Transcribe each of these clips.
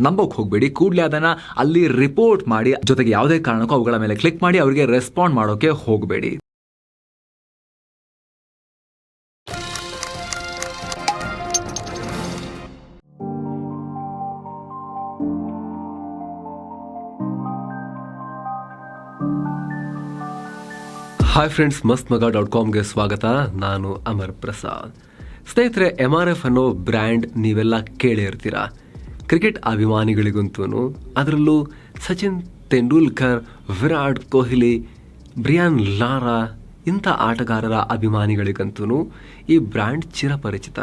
ನಂಬೋಕ್ ಹೋಗಬೇಡಿ. ಕೂಡಲೇ ಅದನ್ನ ಅಲ್ಲಿ ರಿಪೋರ್ಟ್ ಮಾಡಿ, ಜೊತೆಗೆ ಯಾವುದೇ ಕಾರಣಕ್ಕೂ ಅವುಗಳ ಮೇಲೆ ಕ್ಲಿಕ್ ಮಾಡಿ, ಅವರಿಗೆ ರೆಸ್ಪಾಂಡ್ ಮಾಡೋಕೆ ಹೋಗಬೇಡಿ. ಹಾಯ್ ಫ್ರೆಂಡ್ಸ್ ಮಸ್ತ್ ಮಗ ಡಾಟ್ ಕಾಮ್ಗೆ ಸ್ವಾಗತ. ನಾನು ಅಮರ್ ಪ್ರಸಾದ್. ಸ್ನೇಹಿತರೆ ಎಂ ಆರ್ ಎಫ್ ಅನ್ನೋ ಬ್ರ್ಯಾಂಡ್ ನೀವೆಲ್ಲ ಕೇಳೇ ಇರ್ತೀರಾ ಕ್ರಿಕೆಟ್ ಅಭಿಮಾನಿಗಳಿಗಂತೂ ಅದರಲ್ಲೂ ಸಚಿನ್ ತೆಂಡೂಲ್ಕರ್, ವಿರಾಟ್ ಕೊಹ್ಲಿ, ಬ್ರಿಯಾನ್ ಲಾರಾ ಇಂಥ ಆಟಗಾರರ ಅಭಿಮಾನಿಗಳಿಗಂತೂ ಈ ಬ್ರ್ಯಾಂಡ್ ಚಿರಪರಿಚಿತ.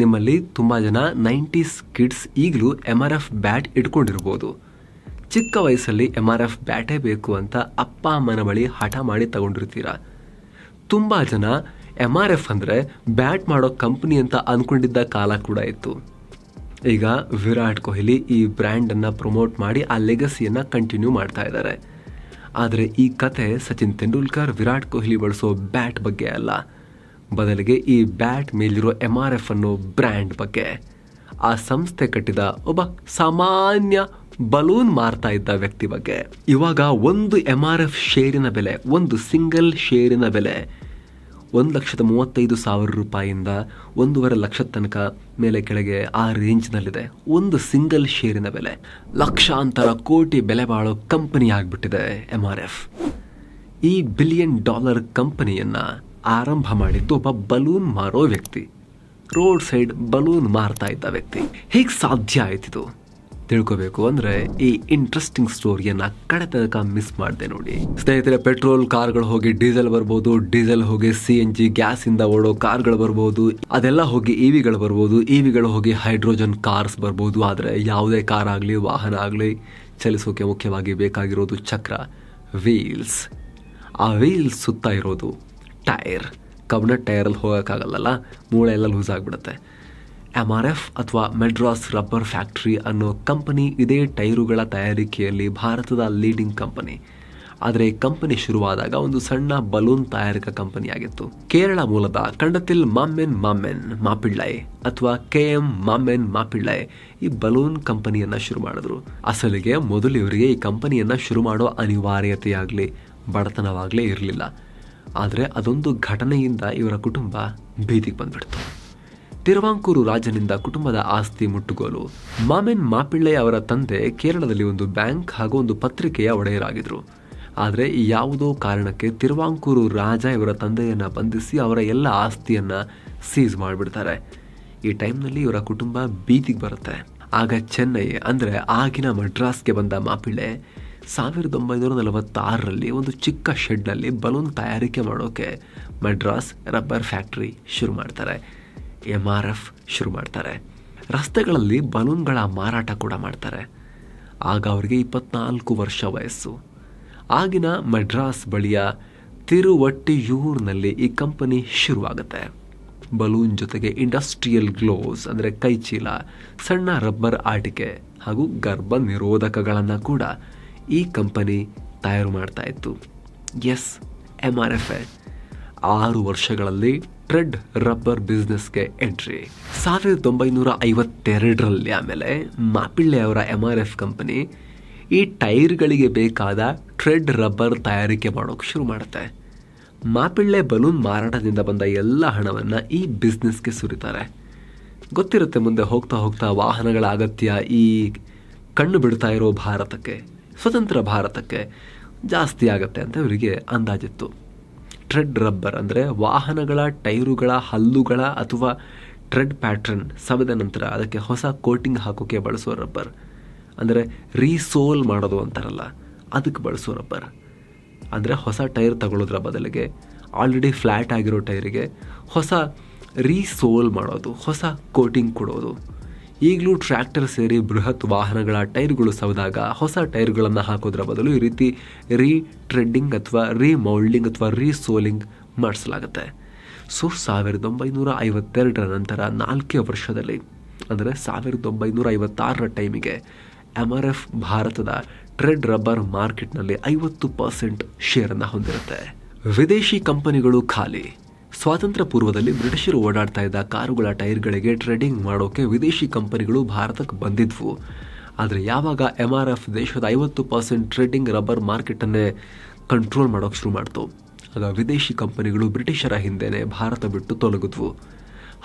ನಿಮ್ಮಲ್ಲಿ ತುಂಬ ಜನ ನೈಂಟೀಸ್ ಕಿಡ್ಸ್ ಈಗಲೂ ಎಂ ಆರ್ ಎಫ್ ಬ್ಯಾಟ್ ಇಟ್ಕೊಂಡಿರ್ಬೋದು. ಚಿಕ್ಕ ವಯಸ್ಸಲ್ಲಿ ಎಂ ಆರ್ ಎಫ್ ಬ್ಯಾಟೇ ಬೇಕು ಅಂತ ಅಪ್ಪ, ಅಮ್ಮನ ಬಳಿ ಹಠ ಮಾಡಿ ತಗೊಂಡಿರ್ತೀರ? ತುಂಬ ಜನ ಎಂ ಆರ್ ಎಫ್ ಅಂದರೆ ಬ್ಯಾಟ್ ಮಾಡೋ ಕಂಪ್ನಿ ಅಂತ ಅಂದ್ಕೊಂಡಿದ್ದ ಕಾಲ ಕೂಡ ಇತ್ತು. ಈಗ ವಿರಾಟ್ ಕೊಹ್ಲಿ ಈ ಬ್ರ್ಯಾಂಡನ್ನು ಪ್ರಮೋಟ್ ಮಾಡಿ ಆ ಲೆಗಸಿಯನ್ನು ಕಂಟಿನ್ಯೂ ಮಾಡ್ತಾ ಇದ್ದಾರೆ. ಆದರೆ ಈ ಕತೆ ಸಚಿನ್ ತೆಂಡೂಲ್ಕರ್, ವಿರಾಟ್ ಕೊಹ್ಲಿ ಬಳಸೋ ಬ್ಯಾಟ್ ಬಗ್ಗೆ ಅಲ್ಲ. ಬದಲಿಗೆ ಈ ಬ್ಯಾಟ್ ಮೇಲಿರೋ ಎಂ ಆರ್ ಎಫ್ ಅನ್ನೋ ಬ್ರ್ಯಾಂಡ್ ಬಗ್ಗೆ. ಆ ಸಂಸ್ಥೆ ಕಟ್ಟಿದ ಒಬ್ಬ ಸಾಮಾನ್ಯ ಬಲೂನ್ ಮಾರ್ತಾ ಇದ್ದ ವ್ಯಕ್ತಿ ಬಗ್ಗೆ. ಇವಾಗ ಒಂದು ಎಂ ಆರ್ ಎಫ್ ಶೇರಿನ ಬೆಲೆ, ಒಂದು ಸಿಂಗಲ್ ಶೇರಿನ ಬೆಲೆ. ಒಂದು ಲಕ್ಷದ ಮೂವತ್ತೈದು ಸಾವಿರ ರೂಪಾಯಿಯಿಂದ ಒಂದೂವರೆ ಲಕ್ಷದ ತನಕ ಮೇಲೆ ಕೆಳಗೆ ಆ ರೇಂಜ್ನಲ್ಲಿದೆ. ಒಂದು ಸಿಂಗಲ್ ಶೇರಿನ ಬೆಲೆ. ಲಕ್ಷಾಂತರ ಕೋಟಿ ಬೆಲೆ ಬಾಳೋ ಕಂಪನಿ ಆಗಿಬಿಟ್ಟಿದೆ ಎಂ ಆರ್ ಎಫ್ ಈ ಬಿಲಿಯನ್ ಡಾಲರ್ ಕಂಪನಿಯನ್ನು ಆರಂಭ ಮಾಡಿದ್ದು ಒಬ್ಬ ಬಲೂನ್ ಮಾರೋ ವ್ಯಕ್ತಿ. ರೋಡ್ ಸೈಡ್ ಬಲೂನ್ ಮಾರ್ತಾ ಇದ್ದ ವ್ಯಕ್ತಿ. ಹೇಗೆ ಸಾಧ್ಯ ಆಯ್ತಿದು? ತಿಳ್ಕೋಬೇಕು ಅಂದ್ರೆ ಈ ಇಂಟ್ರೆಸ್ಟಿಂಗ್ ಸ್ಟೋರಿಯನ್ನ ಕಡೆ ತನಕ ಮಿಸ್ ಮಾಡಿದೆ ನೋಡಿ. ಸ್ನೇಹಿತರೆ ಪೆಟ್ರೋಲ್ ಕಾರ್ಗಳು ಹೋಗಿ ಡೀಸೆಲ್ ಬರ್ಬೋದು ಡೀಸೆಲ್ ಹೋಗಿ ಸಿ ಎನ್ ಜಿ ಗ್ಯಾಸ್ ಇಂದ ಓಡೋ ಕಾರ್ಗಳು ಬರ್ಬೋದು, ಅದೆಲ್ಲ ಹೋಗಿ ಇವಿಗಳು ಬರ್ಬೋದು ಇವಿಗಳು ಹೋಗಿ ಹೈಡ್ರೋಜನ್ ಕಾರ್ಸ್ ಬರ್ಬೋದು, ಆದರೆ ಯಾವುದೇ ಕಾರ್ ಆಗಲಿ, ವಾಹನ ಆಗಲಿ ಚಲಿಸೋಕೆ ಮುಖ್ಯವಾಗಿ ಬೇಕಾಗಿರೋದು ಚಕ್ರ ವೀಲ್ಸ್ ಆ ವೀಲ್ಸ್ ಸುತ್ತ ಇರೋದು ಟೈರ್ ಕಬ್ಬಿಣ ಟೈರಲ್ಲಿ ಹೋಗೋಕ್ಕಾಗಲ್ಲಲ್ಲ ಮೂಳೆ ಎಲ್ಲ ಲೂಸ್ ಆಗಿಬಿಡುತ್ತೆ ಎಂ ಆರ್ ಎಫ್ ಅಥವಾ ಮೆಡ್ರಾಸ್ ರಬ್ಬರ್ ಫ್ಯಾಕ್ಟ್ರಿ ಅನ್ನೋ ಕಂಪನಿ ಇದೇ ಟೈರುಗಳ ತಯಾರಿಕೆಯಲ್ಲಿ ಭಾರತದ ಲೀಡಿಂಗ್ ಕಂಪನಿ ಆದರೆ ಕಂಪನಿ ಶುರುವಾದಾಗ ಒಂದು ಸಣ್ಣ ಬಲೂನ್ ತಯಾರಿಕಾ ಕಂಪನಿಯಾಗಿತ್ತು. ಕೇರಳ ಮೂಲದ ಕಂಡತಿಲ್ ಮಾಮೆನ್ ಮಾಮೆನ್ ಮಾಪಿಳ್ಳೈ ಅಥವಾ ಕೆ ಎಂ ಮಾಮೆನ್ ಮಾಪಿಳ್ಳೈ ಈ ಬಲೂನ್ ಕಂಪನಿಯನ್ನ ಶುರು ಮಾಡಿದ್ರು. ಅಸಲಿಗೆ ಮೊದಲು ಇವರಿಗೆ ಈ ಕಂಪನಿಯನ್ನ ಶುರು ಮಾಡೋ ಅನಿವಾರ್ಯತೆಯಾಗಲಿ, ಬಡತನವಾಗಲೇ ಇರಲಿಲ್ಲ. ಆದರೆ ಅದೊಂದು ಘಟನೆಯಿಂದ ಇವರ ಕುಟುಂಬ ಬೀದಿಗೆ ಬಂದ್ಬಿಡ್ತು. ತಿರುವಾಂಕೂರು ರಾಜನಿಂದ ಕುಟುಂಬದ ಆಸ್ತಿ ಮುಟ್ಟುಗೋಲು. ಮಾಮೆನ್ ಮಾಪಿಳ್ಳೆ ಅವರ ತಂದೆ ಕೇರಳದಲ್ಲಿ ಒಂದು ಬ್ಯಾಂಕ್ ಹಾಗೂ ಒಂದು ಪತ್ರಿಕೆಯ ಒಡೆಯರಾಗಿದ್ದರು ಆದರೆ ಯಾವುದೋ ಕಾರಣಕ್ಕೆ ತಿರುವಾಂಕೂರು ರಾಜ ಇವರ ತಂದೆಯನ್ನು ಬಂಧಿಸಿ ಅವರ ಎಲ್ಲ ಆಸ್ತಿಯನ್ನು ಸೀಸ್ ಮಾಡಿಬಿಡ್ತಾರೆ. ಈ ಟೈಮ್ನಲ್ಲಿ ಇವರ ಕುಟುಂಬ ಬೀದಿಗೆ ಬರುತ್ತೆ. ಆಗ ಚೆನ್ನೈ ಅಂದರೆ ಆಗಿನ ಮಡ್ರಾಸ್ಗೆ ಬಂದ ಮಾಪಿಳ್ಳೆ ಸಾವಿರದ ಒಂಬೈನೂರ ನಲವತ್ತಾರರಲ್ಲಿ ಒಂದು ಚಿಕ್ಕ ಶೆಡ್ನಲ್ಲಿ ಬಲೂನ್ ತಯಾರಿಕೆ ಮಾಡೋಕೆ ಮಡ್ರಾಸ್ ರಬ್ಬರ್ ಫ್ಯಾಕ್ಟ್ರಿ ಶುರು ಮಾಡ್ತಾರೆ. ಎಂ ಆರ್ ಎಫ್ ಶುರು ಮಾಡ್ತಾರೆ. ರಸ್ತೆಗಳಲ್ಲಿ ಬಲೂನ್ಗಳ ಮಾರಾಟ ಕೂಡ ಮಾಡ್ತಾರೆ. ಆಗ ಅವರಿಗೆ ಇಪ್ಪತ್ನಾಲ್ಕು ವರ್ಷ ವಯಸ್ಸು. ಆಗಿನ ಮಡ್ರಾಸ್ ಬಳಿಯ ತಿರುವಟ್ಟಿಯೂರ್ನಲ್ಲಿ ಈ ಕಂಪನಿ ಶುರುವಾಗುತ್ತೆ. ಬಲೂನ್ ಜೊತೆಗೆ ಇಂಡಸ್ಟ್ರಿಯಲ್ ಗ್ಲೋವ್ಸ್, ಅಂದರೆ ಕೈಚೀಲ, ಸಣ್ಣ ರಬ್ಬರ್ ಆಟಿಕೆ ಹಾಗೂ ಗರ್ಭ ನಿರೋಧಕಗಳನ್ನು ಕೂಡ ಈ ಕಂಪನಿ ತಯಾರು ಮಾಡ್ತಾ ಇತ್ತು. S M R F A. ಆರು ವರ್ಷಗಳಲ್ಲಿ ಟ್ರೆಡ್ ರಬ್ಬರ್ ಬಿಸ್ನೆಸ್ಗೆ ಎಂಟ್ರಿ. ಸಾವಿರದ ಒಂಬೈನೂರ ಐವತ್ತೆರಡರಲ್ಲಿ ಆಮೇಲೆ ಮಾಪಿಳ್ಳೆ ಅವರ ಎಂ ಆರ್ ಎಫ್ ಕಂಪನಿ ಈ ಟೈರ್ಗಳಿಗೆ ಬೇಕಾದ ಟ್ರೆಡ್ ರಬ್ಬರ್ ತಯಾರಿಕೆ ಮಾಡೋಕೆ ಶುರು ಮಾಡುತ್ತೆ. ಮಾಪಿಳ್ಳೆ ಬಲೂನ್ ಮಾರಾಟದಿಂದ ಬಂದ ಎಲ್ಲ ಹಣವನ್ನು ಈ ಬಿಸ್ನೆಸ್ಗೆ ಸುರಿತಾರೆ. ಗೊತ್ತಿರುತ್ತೆ ಮುಂದೆ ಹೋಗ್ತಾ ಹೋಗ್ತಾ ವಾಹನಗಳ ಅಗತ್ಯ ಈ ಕಣ್ಣು ಬಿಡ್ತಾ ಇರೋ ಭಾರತಕ್ಕೆ, ಸ್ವತಂತ್ರ ಭಾರತಕ್ಕೆ ಜಾಸ್ತಿ ಆಗುತ್ತೆ ಅಂತ ಇವರಿಗೆ ಅಂದಾಜಿತ್ತು. ಟ್ರೆಡ್ ರಬ್ಬರ್ ಅಂದರೆ ವಾಹನಗಳ ಟೈರುಗಳ ಹಲ್ಲುಗಳ ಅಥವಾ ಟ್ರೆಡ್ ಪ್ಯಾಟ್ರನ್ ಸವೆದ ನಂತರ ಅದಕ್ಕೆ ಹೊಸ ಕೋಟಿಂಗ್ ಹಾಕೋಕೆ ಬಳಸೋ ರಬ್ಬರ್ ಅಂದರೆ ರೀಸೋಲ್ ಮಾಡೋದು ಅಂತಾರಲ್ಲ, ಅದಕ್ಕೆ ಬಳಸೋ ರಬ್ಬರ್ ಅಂದರೆ ಹೊಸ ಟೈರ್ ತಗೊಳ್ಳೋದ್ರ ಬದಲಿಗೆ ಆಲ್ರೆಡಿ ಫ್ಲ್ಯಾಟ್ ಆಗಿರೋ ಟೈರಿಗೆ ಹೊಸ ರೀಸೋಲ್ ಮಾಡೋದು, ಹೊಸ ಕೋಟಿಂಗ್ ಕೊಡೋದು. ಈಗಲೂ ಟ್ರ್ಯಾಕ್ಟರ್ ಸೇರಿ ಬೃಹತ್ ವಾಹನಗಳ ಟೈರ್ಗಳು ಸವದಾಗ ಹೊಸ ಟೈರ್ಗಳನ್ನು ಹಾಕೋದ್ರ ಬದಲು ಈ ರೀತಿ ರೀ ಟ್ರೆಡ್ಡಿಂಗ್ ಅಥವಾ ರೀಮೌಲ್ಡಿಂಗ್ ಅಥವಾ ರೀಸೋಲಿಂಗ್ ಮಾಡಿಸಲಾಗುತ್ತೆ. ಸೊ, ಸಾವಿರದ ಒಂಬೈನೂರ ಐವತ್ತೆರಡರ ನಂತರ ನಾಲ್ಕೇ ವರ್ಷದಲ್ಲಿ, ಅಂದರೆ ಸಾವಿರದ ಒಂಬೈನೂರ ಐವತ್ತಾರರ ಟೈಮಿಗೆ ಎಂ ಆರ್ ಎಫ್ ಭಾರತದ ಟ್ರೆಡ್ ರಬ್ಬರ್ ಮಾರ್ಕೆಟ್ನಲ್ಲಿ ಐವತ್ತು ಪರ್ಸೆಂಟ್ ಶೇರನ್ನು ಹೊಂದಿರುತ್ತೆ. ವಿದೇಶಿ ಕಂಪನಿಗಳು ಖಾಲಿ. ಸ್ವಾತಂತ್ರ್ಯ ಪೂರ್ವದಲ್ಲಿ ಬ್ರಿಟಿಷರು ಓಡಾಡ್ತಾ ಇದ್ದ ಕಾರುಗಳ ಟೈರ್ಗಳಿಗೆ ಟ್ರೇಡಿಂಗ್ ಮಾಡೋಕೆ ವಿದೇಶಿ ಕಂಪನಿಗಳು ಭಾರತಕ್ಕೆ ಬಂದಿದ್ವು. ಆದರೆ ಯಾವಾಗ ಎಂ ಆರ್ ಎಫ್ ದೇಶದ ಐವತ್ತು ಪರ್ಸೆಂಟ್ ಟ್ರೇಡಿಂಗ್ ರಬ್ಬರ್ ಮಾರ್ಕೆಟನ್ನೇ ಕಂಟ್ರೋಲ್ ಮಾಡೋಕೆ ಶುರು ಮಾಡ್ತು. ಆಗ ವಿದೇಶಿ ಕಂಪನಿಗಳು ಬ್ರಿಟಿಷರ ಹಿಂದೆನೆ ಭಾರತ ಬಿಟ್ಟು ತೊಲಗಿದ್ವು.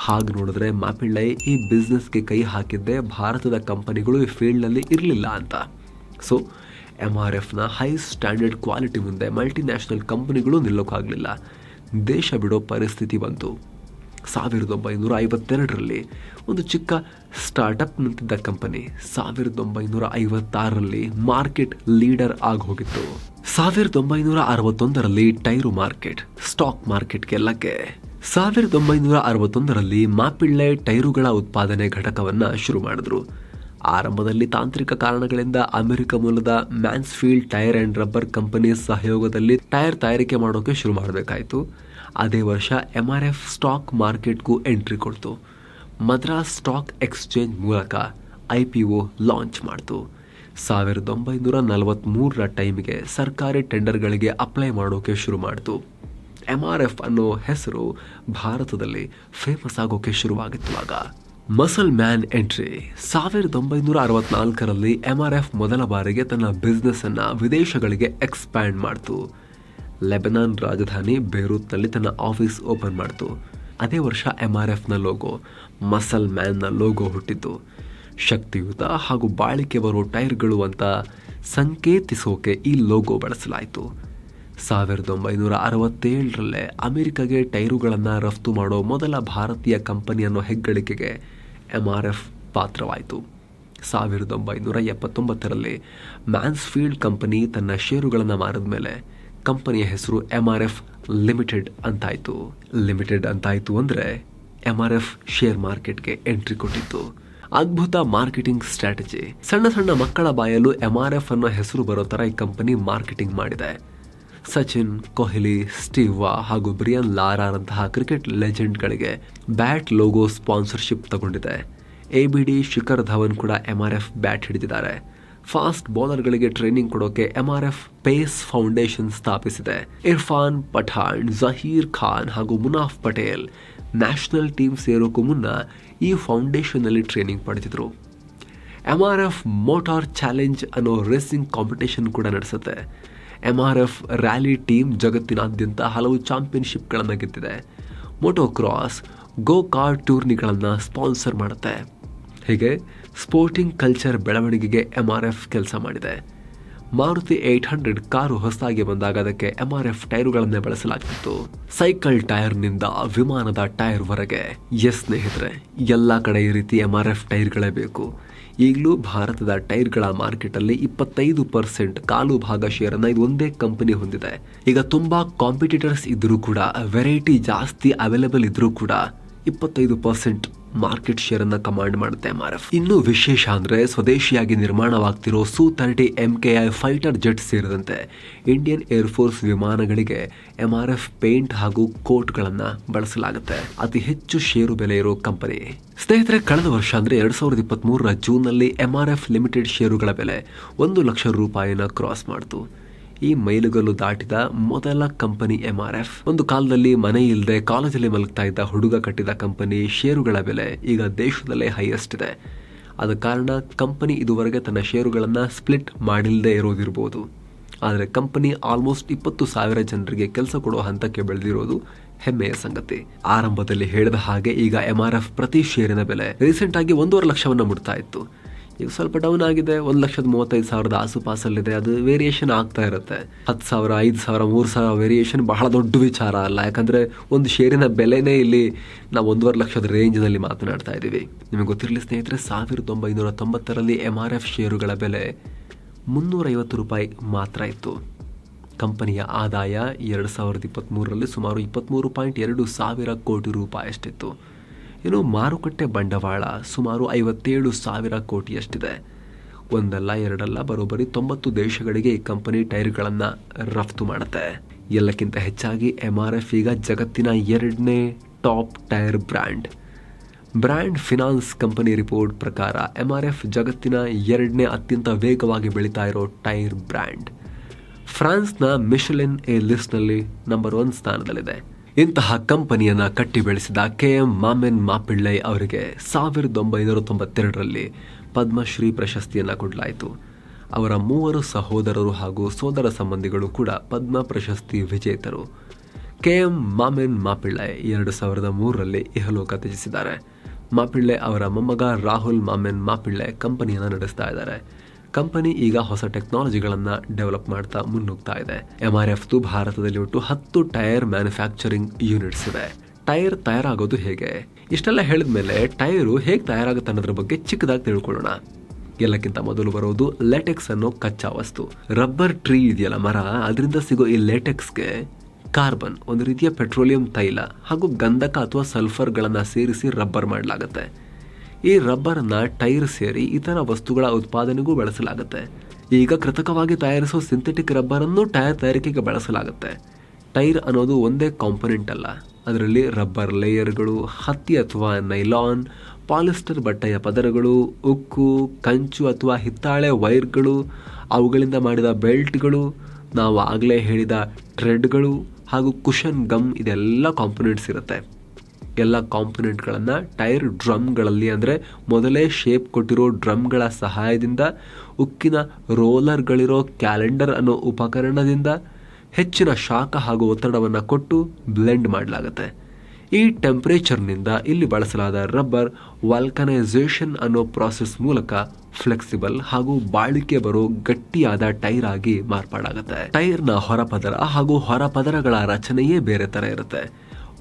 ಹಾಗೆ ನೋಡಿದ್ರೆ ಮಾಪಿಳ್ಳೈ ಈ ಬಿಸ್ನೆಸ್ಗೆ ಕೈ ಹಾಕಿದ್ದೆ ಭಾರತದ ಕಂಪನಿಗಳು ಈ ಫೀಲ್ಡ್ನಲ್ಲಿ ಇರಲಿಲ್ಲ ಅಂತ. ಸೊ ಎಂ ಆರ್ ಎಫ್ನ ಹೈ ಸ್ಟ್ಯಾಂಡರ್ಡ್ ಕ್ವಾಲಿಟಿ ಮುಂದೆ ಮಲ್ಟಿನ್ಯಾಷನಲ್ ಕಂಪನಿಗಳು ನಿಲ್ಲೋಕ್ಕಾಗಲಿಲ್ಲ ದೇಶ ಬಿಡೋ ಪರಿಸ್ಥಿತಿ ಬಂತು. ಸಾವಿರದ ಒಂಬೈನೂರ ಐವತ್ತೆರಡರಲ್ಲಿ ಒಂದು ಚಿಕ್ಕ ಸ್ಟಾರ್ಟಪ್ ನಿಂತಿದ್ದ ಕಂಪನಿ ಸಾವಿರದ ಒಂಬೈನೂರ ಐವತ್ತಾರರಲ್ಲಿ ಮಾರ್ಕೆಟ್ ಲೀಡರ್ ಆಗಿ ಹೋಗಿತ್ತು ಸಾವಿರದ ಒಂಬೈನೂರ ಅರವತ್ತೊಂದರಲ್ಲಿ ಟೈರು ಮಾರ್ಕೆಟ್, ಸ್ಟಾಕ್ ಮಾರ್ಕೆಟ್ ಗೆಲ್ಲಕ್ಕೆ. ಸಾವಿರದ ಒಂಬೈನೂರ ಅರವತ್ತೊಂದರಲ್ಲಿ ಮಾಪಿಳ್ಳೆ ಟೈರುಗಳ ಉತ್ಪಾದನೆ ಘಟಕವನ್ನ ಶುರು ಮಾಡಿದ್ರು. ಆರಂಭದಲ್ಲಿ ತಾಂತ್ರಿಕ ಕಾರಣಗಳಿಂದ ಅಮೆರಿಕ ಮೂಲದ Mansfield tyre and rubber company ಸಹಯೋಗದಲ್ಲಿ ಟೈರ್ ತಯಾರಿಕೆ ಮಾಡೋಕೆ ಶುರು ಮಾಡಬೇಕಾಯಿತು. ಅದೇ ವರ್ಷ ಎಂ ಆರ್ ಎಫ್ ಸ್ಟಾಕ್ ಮಾರ್ಕೆಟ್ಗೂ ಎಂಟ್ರಿ ಕೊಡ್ತು. ಮದ್ರಾಸ್ ಸ್ಟಾಕ್ ಎಕ್ಸ್ಚೇಂಜ್ ಮೂಲಕ ಐ ಪಿ ಒ ಲಾಂಚ್ ಮಾಡ್ತು. ಸಾವಿರದ ಒಂಬೈನೂರ ನಲವತ್ತ್ಮೂರರ ಟೈಮ್ಗೆ ಸರ್ಕಾರಿ ಟೆಂಡರ್ಗಳಿಗೆ ಅಪ್ಲೈ ಮಾಡೋಕೆ ಶುರು ಮಾಡಿತು. ಎಂ ಆರ್ ಎಫ್ ಅನ್ನೋ ಹೆಸರು ಭಾರತದಲ್ಲಿ ಫೇಮಸ್ ಆಗೋಕೆ ಶುರುವಾಗಿತ್ತು ಆಗ. ಮಸಲ್ ಮ್ಯಾನ್ ಎಂಟ್ರಿ ಸಾವಿರದ ಒಂಬೈನೂರ ಅರವತ್ನಾಲ್ಕರಲ್ಲಿ ಎಂ ಆರ್ ಎಫ್ ಮೊದಲ ಬಾರಿಗೆ ತನ್ನ ಬಿಸ್ನೆಸ್ಸನ್ನು ವಿದೇಶಗಳಿಗೆ ಎಕ್ಸ್ಪ್ಯಾಂಡ್ ಮಾಡ್ತು. ಲೆಬನಾನ್ ರಾಜಧಾನಿ ಬೇರೂತ್ನಲ್ಲಿ ತನ್ನ ಆಫೀಸ್ ಓಪನ್ ಮಾಡ್ತು. ಅದೇ ವರ್ಷ ಎಂ ಆರ್ ಎಫ್ನ ಲೋಗೋ ಮಸಲ್ ಮ್ಯಾನ್ನ ಲೋಗೋ ಹುಟ್ಟಿತು. ಶಕ್ತಿಯುತ ಹಾಗೂ ಬಾಳಿಕೆ ಬರೋ ಟೈರ್ಗಳು ಅಂತ ಸಂಕೇತಿಸೋಕೆ ಈ ಲೋಗೋ ಬಳಸಲಾಯಿತು. ಸಾವಿರದ ಒಂಬೈನೂರ ಅರವತ್ತೇಳರಲ್ಲೇ ಅಮೆರಿಕಾಗೆ ಟೈರುಗಳನ್ನು ರಫ್ತು ಮಾಡೋ ಮೊದಲ ಭಾರತೀಯ ಕಂಪನಿ ಅನ್ನೋ ಹೆಗ್ಗಳಿಕೆಗೆ ಎಂ ಆರ್ ಎಫ್ ಪಾತ್ರವಾಯಿತು. ಸಾವಿರದ ಒಂಬೈನೂರ ಎಪ್ಪತ್ತೊಂಬತ್ತರಲ್ಲಿ ಮ್ಯಾನ್ಸ್ಫೀಲ್ಡ್ ಕಂಪನಿ ತನ್ನ ಷೇರುಗಳನ್ನು ಮಾರಿದ ಮೇಲೆ ಕಂಪನಿಯ ಹೆಸರು ಎಂ ಆರ್ ಎಫ್ ಲಿಮಿಟೆಡ್ ಅಂತಾಯಿತು. ಲಿಮಿಟೆಡ್ ಅಂತಾಯಿತು ಅಂದರೆ ಎಂ ಆರ್ ಎಫ್ ಶೇರ್ ಮಾರ್ಕೆಟ್ಗೆ ಎಂಟ್ರಿ ಕೊಟ್ಟಿತ್ತು. ಅದ್ಭುತ ಮಾರ್ಕೆಟಿಂಗ್ ಸ್ಟ್ರಾಟಜಿ. ಸಣ್ಣ ಸಣ್ಣ ಮಕ್ಕಳ ಬಾಯಲ್ಲೂ ಎಂ ಆರ್ ಎಫ್ ಅನ್ನೋ ಹೆಸರು ಬರೋ ಥರ ಈ ಕಂಪನಿ ಮಾರ್ಕೆಟಿಂಗ್ ಮಾಡಿದೆ. ಸಚಿನ್, ಕೊಹ್ಲಿ ಸ್ಟೀವ್ ಹಾಗೂ ಬ್ರಿಯನ್ ಲಾರಾರಂತಹ ಕ್ರಿಕೆಟ್ ಲೆಜೆಂಡ್ಗಳಿಗೆ ಬ್ಯಾಟ್ ಲೋಗೋ ಸ್ಪಾನ್ಸರ್ಶಿಪ್ ತಗೊಂಡಿದೆ. A B D Shikhar Dhawan ಕೂಡ ಎಂ ಆರ್ ಎಫ್ ಬ್ಯಾಟ್ ಹಿಡಿದಿದ್ದಾರೆ. ಫಾಸ್ಟ್ ಬೌಲರ್ಗಳಿಗೆ ಟ್ರೈನಿಂಗ್ ಕೊಡೋಕೆ M R F pace foundation ಸ್ಥಾಪಿಸಿದೆ. ಇರ್ಫಾನ್ ಪಠಾಣ್, ಜಹೀರ್ ಖಾನ್ ಹಾಗೂ ಮುನಾಫ್ ಪಟೇಲ್ ನ್ಯಾಷನಲ್ ಟೀಮ್ ಸೇರೋಕ್ಕೂ ಮುನ್ನ ಈ ಫೌಂಡೇಶನ್ನಲ್ಲಿ training ಪಡೆದಿದ್ರು. M R F motor challenge ಅನ್ನೋ ರೇಸಿಂಗ್ ಕಾಂಪಿಟೇಷನ್ ಕೂಡ ನಡೆಸುತ್ತೆ. M R F rally team ಜಗತ್ತಿನಾದ್ಯಂತ ಹಲವು ಚಾಂಪಿಯನ್ಶಿಪ್ಗಳನ್ನು ಗೆದ್ದಿದೆ. ಮೋಟೋ ಕ್ರಾಸ್ ಗೋ ಕಾರ್ ಟೂರ್ನಿಗಳನ್ನು ಸ್ಪಾನ್ಸರ್ ಮಾಡುತ್ತೆ. ಹೀಗೆ ಸ್ಪೋರ್ಟಿಂಗ್ ಕಲ್ಚರ್ ಬೆಳವಣಿಗೆಗೆ ಎಂ ಆರ್ ಎಫ್ ಕೆಲಸ ಮಾಡಿದೆ. ಮಾರುತಿ ಏಯ್ಟ್ ಹಂಡ್ರೆಡ್ ಕಾರು ಹೊಸದಾಗಿ ಬಂದಾಗ ಅದಕ್ಕೆ ಎಂ ಆರ್ ಎಫ್ ಟೈರುಗಳನ್ನೇ ಬಳಸಲಾಗಿತ್ತು ಸೈಕಲ್ ಟೈರ್ನಿಂದ ವಿಮಾನದ ಟೈರ್ವರೆಗೆ ಎಸ್ ಸ್ನೇಹಿತರೆ, ಎಲ್ಲ ಕಡೆ ಈ ರೀತಿ ಎಂ ಆರ್ ಎಫ್ ಟೈರ್ಗಳೇ ಬೇಕು. ಈಗಲೂ ಭಾರತದ ಟೈರ್ಗಳ ಮಾರ್ಕೆಟಲ್ಲಿ ಇಪ್ಪತ್ತೈದು ಪರ್ಸೆಂಟ್ ಕಾಲು ಭಾಗ ಶೇರನ್ನು ಇದು ಒಂದೇ ಕಂಪನಿ ಹೊಂದಿದೆ. ಈಗ ತುಂಬಾ ಕಾಂಪಿಟೇಟರ್ಸ್ ಇದ್ದರೂ ಕೂಡ ವೆರೈಟಿ ಜಾಸ್ತಿ ಅವೈಲೇಬಲ್ ಇದ್ದರೂ ಕೂಡ ಇಪ್ಪತ್ತೈದು ಪರ್ಸೆಂಟ್ ಮಾರ್ಕೆಟ್ ಶೇರ್ ಅನ್ನ ಕಮಾಂಡ್ ಮಾಡುತ್ತೆ ಎಂ ಆರ್ ಎಫ್ ಇನ್ನು ವಿಶೇಷ ಅಂದ್ರೆ ಸ್ವದೇಶಿಯಾಗಿ ನಿರ್ಮಾಣವಾಗ್ತಿರೋ Su thirty M K I fighter jet ಸೇರಿದಂತೆ ಇಂಡಿಯನ್ ಏರ್ಫೋರ್ಸ್ ವಿಮಾನಗಳಿಗೆ ಎಂ ಆರ್ ಎಫ್ ಪೇಂಟ್ ಹಾಗೂ ಕೋಟ್ಗಳನ್ನು ಬಳಸಲಾಗುತ್ತೆ. ಅತಿ ಹೆಚ್ಚು ಷೇರು ಬೆಲೆ ಇರೋ ಕಂಪನಿ. ಸ್ನೇಹಿತರೆ, ಕಳೆದ ವರ್ಷ ಅಂದ್ರೆ ಎರಡ್ ಸಾವಿರದ ಇಪ್ಪತ್ತ್ ಮೂರರ ಜೂನ್ನಲ್ಲಿ ಎಂ ಆರ್ ಎಫ್ ಲಿಮಿಟೆಡ್ ಷೇರುಗಳ ಬೆಲೆ ಒಂದು ಲಕ್ಷ ರೂಪಾಯಿನ ಕ್ರಾಸ್ ಮಾಡ್ತು. ಈ ಮೈಲುಗಲ್ಲು ದಾಟಿದ ಮೊದಲ ಕಂಪನಿ ಎಫ್ ಒಂದು ಕಾಲದಲ್ಲಿ ಮನೆ ಇಲ್ಲದೆ ಕಾಲೇಜಲ್ಲಿ ಮಲಗ್ತಾ ಇದ್ದ ಹುಡುಗ ಕಟ್ಟಿದ ಕಂಪನಿ ಷೇರುಗಳ ಬೆಲೆ ಈಗ ದೇಶದಲ್ಲೇ ಹೈಯೆಸ್ಟ್ ಇದೆ. ಆದ ಕಾರಣ ಕಂಪನಿ ಇದುವರೆಗೆ ತನ್ನ ಷೇರುಗಳನ್ನು ಸ್ಪ್ಲಿಟ್ ಮಾಡಿಲ್ಲದೆ ಇರೋದಿರ್ಬೋದು. ಆದರೆ ಕಂಪನಿ ಆಲ್ಮೋಸ್ಟ್ ಇಪ್ಪತ್ತು ಸಾವಿರ ಜನರಿಗೆ ಕೆಲಸ ಕೊಡೋ ಹಂತಕ್ಕೆ ಬೆಳೆದಿರೋದು ಹೆಮ್ಮೆಯ ಸಂಗತಿ. ಆರಂಭದಲ್ಲಿ ಹೇಳಿದ ಹಾಗೆ ಈಗ ಎಂ ಆರ್ ಎಫ್ ಪ್ರತಿ ಷೇರಿನ ಬೆಲೆ ರೀಸೆಂಟ್ ಆಗಿ ಒಂದೂವರೆ ಲಕ್ಷವನ್ನು ಮುಟ್ತಾ ಇತ್ತು. ಈಗ ಸ್ವಲ್ಪ ಡೌನ್ ಆಗಿದೆ. ಒಂದು ಲಕ್ಷದ ಮೂವತ್ತೈದು ಸಾವಿರದ ಆಸುಪಾಸಲ್ಲಿದೆ. ಅದು ವೇರಿಯೇಷನ್ ಆಗ್ತಾ ಇರುತ್ತೆ. ಹತ್ತು ಸಾವಿರ, ಐದು ಸಾವಿರ, ಮೂರು ಸಾವಿರ ವೇರಿಯೇಷನ್ ಬಹಳ ದೊಡ್ಡ ವಿಚಾರ ಅಲ್ಲ. ಯಾಕಂದರೆ ಒಂದು ಷೇರಿನ ಬೆಲೆನೇ ಇಲ್ಲಿ ನಾವು ಒಂದೂವರೆ ಲಕ್ಷದ ರೇಂಜ್ನಲ್ಲಿ ಮಾತನಾಡ್ತಾ ಇದ್ದೀವಿ ನಿಮಗೆ ಗೊತ್ತಿರಲಿ ಸ್ನೇಹಿತರೆ, ಸಾವಿರದ ಒಂಬೈನೂರ ತೊಂಬತ್ತರಲ್ಲಿ ಎಂ ಆರ್ ಎಫ್ ಷೇರುಗಳ ಬೆಲೆ ಮುನ್ನೂರೈವತ್ತು ರೂಪಾಯಿ ಮಾತ್ರ ಇತ್ತು. ಕಂಪನಿಯ ಆದಾಯ ಎರಡು ಸಾವಿರದ ಇಪ್ಪತ್ತ್ಮೂರರಲ್ಲಿ ಸುಮಾರು ಇಪ್ಪತ್ತ್ಮೂರು ಪಾಯಿಂಟ್ ಎರಡು ಸಾವಿರ ಕೋಟಿ ರೂಪಾಯಿ ಅಷ್ಟಿತ್ತು ಇನ್ನು ಮಾರುಕಟ್ಟೆ ಬಂಡವಾಳ ಸುಮಾರು ಐವತ್ತೇಳು ಸಾವಿರ ಕೋಟಿಯಷ್ಟಿದೆ. ಒಂದಲ್ಲ, ಎರಡಲ್ಲ ಬರೋಬ್ಬರಿ ತೊಂಬತ್ತು ದೇಶಗಳಿಗೆ ಈ ಕಂಪನಿ ಟೈರ್ಗಳನ್ನು ರಫ್ತು ಮಾಡುತ್ತೆ. ಎಲ್ಲಕ್ಕಿಂತ ಹೆಚ್ಚಾಗಿ ಎಂ ಆರ್ ಎಫ್ ಈಗ ಜಗತ್ತಿನ ಎರಡನೇ top tyre brand. Brand finance company report ಪ್ರಕಾರ ಎಂ ಆರ್ ಎಫ್ ಜಗತ್ತಿನ ಎರಡನೇ ಅತ್ಯಂತ ವೇಗವಾಗಿ ಬೆಳೀತಾ ಇರೋ ಟೈರ್ ಬ್ರ್ಯಾಂಡ್. ಫ್ರಾನ್ಸ್ನ ಮಿಶಲಿನ್ ಎ ಲಿಸ್ಟ್ನಲ್ಲಿ ನಂಬರ್ ಒನ್ ಸ್ಥಾನದಲ್ಲಿದೆ. ಇಂತಹ ಕಂಪನಿಯನ್ನ ಕಟ್ಟಿ ಬೆಳೆಸಿದ ಕೆ ಎಂ ಮಾಮೆನ್ ಮಾಪಿಳ್ಳೈ ಅವರಿಗೆ ಸಾವಿರದ ಒಂಬೈನೂರ ತೊಂಬತ್ತೆರಡರಲ್ಲಿ ಪದ್ಮಶ್ರೀ ಪ್ರಶಸ್ತಿಯನ್ನ ಕೊಡಲಾಯಿತು. ಅವರ ಮೂವರು ಸಹೋದರರು ಹಾಗೂ ಸೋದರ ಸಂಬಂಧಿಗಳು ಕೂಡ ಪದ್ಮ ಪ್ರಶಸ್ತಿ ವಿಜೇತರು. ಕೆ ಎಂ ಮಾಮೆನ್ ಮಾಪಿಳ್ಳೈ ಎರಡು ಸಾವಿರದ ಮೂರರಲ್ಲಿ ಇಹಲೋಕ ತ್ಯಜಿಸಿದ್ದಾರೆ. ಮಾಪಿಳ್ಳೆ ಅವರ ಮೊಮ್ಮಗ ರಾಹುಲ್ ಮಾಮೆನ್ ಮಾಪಿಳ್ಳೆ ಕಂಪನಿಯನ್ನು ನಡೆಸ್ತಾ ಇದ್ದಾರೆ. ಕಂಪನಿ ಈಗ ಹೊಸ ಟೆಕ್ನಾಲಜಿಗಳನ್ನು ಡೆವಲಪ್ ಮಾಡ್ತಾ ಮುನ್ನುಗ್ತಾ ಇದೆ. ಎಂ ಆರ್ ಎಫ್ ಭಾರತದಲ್ಲಿ ಒಟ್ಟು ಹತ್ತು ಟೈರ್ ಮ್ಯಾನುಫ್ಯಾಕ್ಚರಿಂಗ್ ಯೂನಿಟ್ಸ್ ಇದೆ ಟೈರ್ ತಯಾರಾಗೋದು ಹೇಗೆ? ಇಷ್ಟೆಲ್ಲ ಹೇಳಿದ ಮೇಲೆ ಟೈರು ಹೇಗೆ ತಯಾರಾಗುತ್ತೆ ಅನ್ನೋದ್ರ ಬಗ್ಗೆ ಚಿಕ್ಕದಾಗಿ ತಿಳ್ಕೊಳ್ಳೋಣ. ಎಲ್ಲಕ್ಕಿಂತ ಮೊದಲು ಬರೋದು ಲೆಟೆಕ್ಸ್ ಅನ್ನೋ ಕಚ್ಚಾ ವಸ್ತು. ರಬ್ಬರ್ ಟ್ರೀ ಇದೆಯಲ್ಲ ಮರ, ಅದರಿಂದ ಸಿಗೋ ಈ ಲೆಟೆಕ್ಸ್ಗೆ ಕಾರ್ಬನ್, ಒಂದು ರೀತಿಯ ಪೆಟ್ರೋಲಿಯಂ ತೈಲ ಹಾಗೂ ಗಂಧಕ ಅಥವಾ ಸಲ್ಫರ್ಗಳನ್ನು ಸೇರಿಸಿ ರಬ್ಬರ್ ಮಾಡಲಾಗುತ್ತೆ. ಈ ರಬ್ಬರನ್ನ ಟೈರ್ ಸೇರಿ ಇತರ ವಸ್ತುಗಳ ಉತ್ಪಾದನೆಗೂ ಬಳಸಲಾಗುತ್ತೆ. ಈಗ ಕೃತಕವಾಗಿ ತಯಾರಿಸುವ ಸಿಂಥೆಟಿಕ್ ರಬ್ಬರನ್ನು ಟೈರ್ ತಯಾರಿಕೆಗೆ ಬಳಸಲಾಗುತ್ತೆ. ಟೈರ್ ಅನ್ನೋದು ಒಂದೇ ಕಾಂಪೊನೆಂಟ್ ಅಲ್ಲ. ಅದರಲ್ಲಿ ರಬ್ಬರ್ ಲೇಯರ್ಗಳು, ಹತ್ತಿ ಅಥವಾ ನೈಲಾನ್, ಪಾಲಿಸ್ಟರ್ ಬಟ್ಟೆಯ ಪದರಗಳು, ಉಕ್ಕು, ಕಂಚು ಅಥವಾ ಹಿತ್ತಾಳೆ ವೈರ್ಗಳು, ಅವುಗಳಿಂದ ಮಾಡಿದ ಬೆಲ್ಟ್ಗಳು, ನಾವು ಆಗಲೇ ಹೇಳಿದ ಟ್ರೆಡ್ಗಳು ಹಾಗೂ ಕುಷನ್ ಗಮ್ ಇದೆಲ್ಲ ಕಾಂಪೊನೆಂಟ್ಸ್ ಇರುತ್ತೆ. ಎಲ್ಲ ಕಾಂಪೊನೆಂಟ್ಗಳನ್ನು ಟೈರ್ ಡ್ರಮ್ಗಳಲ್ಲಿ ಅಂದರೆ ಮೊದಲೇ ಶೇಪ್ ಕೊಟ್ಟಿರೋ ಡ್ರಮ್ಗಳ ಸಹಾಯದಿಂದ, ಉಕ್ಕಿನ ರೋಲರ್ಗಳಿರೋ ಕ್ಯಾಲೆಂಡರ್ ಅನ್ನೋ ಉಪಕರಣದಿಂದ ಹೆಚ್ಚಿನ ಶಾಖ ಹಾಗೂ ಒತ್ತಡವನ್ನು ಕೊಟ್ಟು ಬ್ಲೆಂಡ್ ಮಾಡಲಾಗುತ್ತೆ. ಈ ಟೆಂಪ್ರೇಚರ್ನಿಂದ ಇಲ್ಲಿ ಬಳಸಲಾದ ರಬ್ಬರ್ ವಾಲ್ಕನೈಸೇಷನ್ ಅನ್ನೋ ಪ್ರಾಸೆಸ್ ಮೂಲಕ ಫ್ಲೆಕ್ಸಿಬಲ್ ಹಾಗೂ ಬಾಳಿಕೆ ಬರೋ ಗಟ್ಟಿಯಾದ ಟೈರ್ ಆಗಿ ಮಾರ್ಪಾಡಾಗುತ್ತೆ. ಟೈರ್ನ ಹೊರಪದರ ಹಾಗೂ ಹೊರಪದರಗಳ ರಚನೆಯೇ ಬೇರೆ ಥರ ಇರುತ್ತೆ.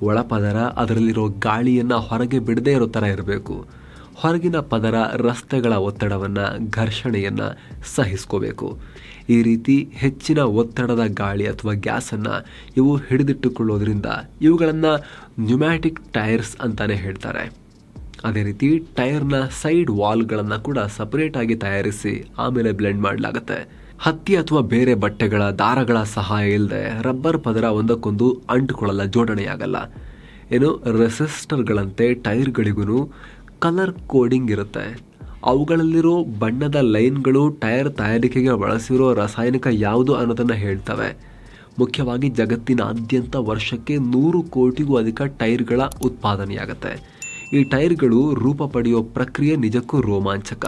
ಒಳಪದರ ಅದರಲ್ಲಿರೋ ಗಾಳಿಯನ್ನು ಹೊರಗೆ ಬಿಡದೇ ಇರೋ ಥರ ಇರಬೇಕು. ಹೊರಗಿನ ಪದರ ರಸ್ತೆಗಳ ಒತ್ತಡವನ್ನು, ಘರ್ಷಣೆಯನ್ನು ಸಹಿಸ್ಕೋಬೇಕು. ಈ ರೀತಿ ಹೆಚ್ಚಿನ ಒತ್ತಡದ ಗಾಳಿ ಅಥವಾ ಗ್ಯಾಸನ್ನು ಇವು ಹಿಡಿದಿಟ್ಟುಕೊಳ್ಳೋದ್ರಿಂದ ಇವುಗಳನ್ನು ನ್ಯೂಮ್ಯಾಟಿಕ್ ಟೈರ್ಸ್ ಅಂತಲೇ ಹೇಳ್ತಾರೆ. ಅದೇ ರೀತಿ ಟೈರ್ನ ಸೈಡ್ ವಾಲ್ಗಳನ್ನು ಕೂಡ ಸಪ್ರೇಟಾಗಿ ತಯಾರಿಸಿ ಆಮೇಲೆ ಬ್ಲೆಂಡ್ ಮಾಡಲಾಗುತ್ತೆ. ಹತ್ತಿ ಅಥವಾ ಬೇರೆ ಬಟ್ಟೆಗಳ ದಾರಗಳ ಸಹಾಯ ಇಲ್ಲದೆ ರಬ್ಬರ್ ಪದರ ಒಂದಕ್ಕೊಂದು ಅಂಟುಕೊಳ್ಳಲ್ಲ ಜೋಡಣೆಯಾಗಲ್ಲ. ಏನು, ರೆಸಿಸ್ಟರ್ಗಳಂತೆ ಟೈರ್ಗಳಿಗೂ ಕಲರ್ ಕೋಡಿಂಗ್ ಇರುತ್ತೆ. ಅವುಗಳಲ್ಲಿರೋ ಬಣ್ಣದ ಲೈನ್ಗಳು ಟೈರ್ ತಯಾರಿಕೆಗೆ ಬಳಸಿರೋ ರಾಸಾಯನಿಕ ಯಾವುದು ಅನ್ನೋದನ್ನು ಹೇಳ್ತವೆ. ಮುಖ್ಯವಾಗಿ ಜಗತ್ತಿನಾದ್ಯಂತ ವರ್ಷಕ್ಕೆ ನೂರು ಕೋಟಿಗೂ ಅಧಿಕ ಟೈರ್ಗಳ ಉತ್ಪಾದನೆಯಾಗುತ್ತೆ. ಈ ಟೈರ್ಗಳು ರೂಪ ಪಡೆಯೋ ಪ್ರಕ್ರಿಯೆ ನಿಜಕ್ಕೂ ರೋಮಾಂಚಕ.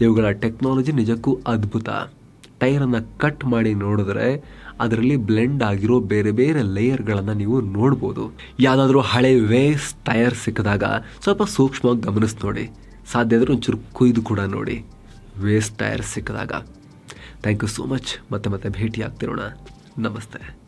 ಇವುಗಳ ಟೆಕ್ನಾಲಜಿ ನಿಜಕ್ಕೂ ಅದ್ಭುತ. ಟೈರನ್ನು ಕಟ್ ಮಾಡಿ ನೋಡಿದ್ರೆ ಅದರಲ್ಲಿ ಬ್ಲೆಂಡ್ ಆಗಿರೋ ಬೇರೆ ಬೇರೆ ಲೇಯರ್ಗಳನ್ನು ನೀವು ನೋಡ್ಬೋದು. ಯಾವುದಾದ್ರೂ ಹಳೆ ವೇಸ್ಟ್ ಟೈರ್ ಸಿಕ್ಕಿದಾಗ ಸ್ವಲ್ಪ ಸೂಕ್ಷ್ಮವಾಗಿ ಗಮನಿಸಿ ನೋಡಿ. ಸಾಧ್ಯ ಆದರೆ ಒಂಚೂರು ಕುಯ್ದು ಕೂಡ ನೋಡಿ. ವೇಸ್ಟ್ ಟೈರ್ ಸಿಕ್ಕಿದಾಗ. Thank you so much. ಮತ್ತೆ ಮತ್ತೆ ಭೇಟಿ ಆಗ್ತಿರೋಣ ನಮಸ್ತೆ.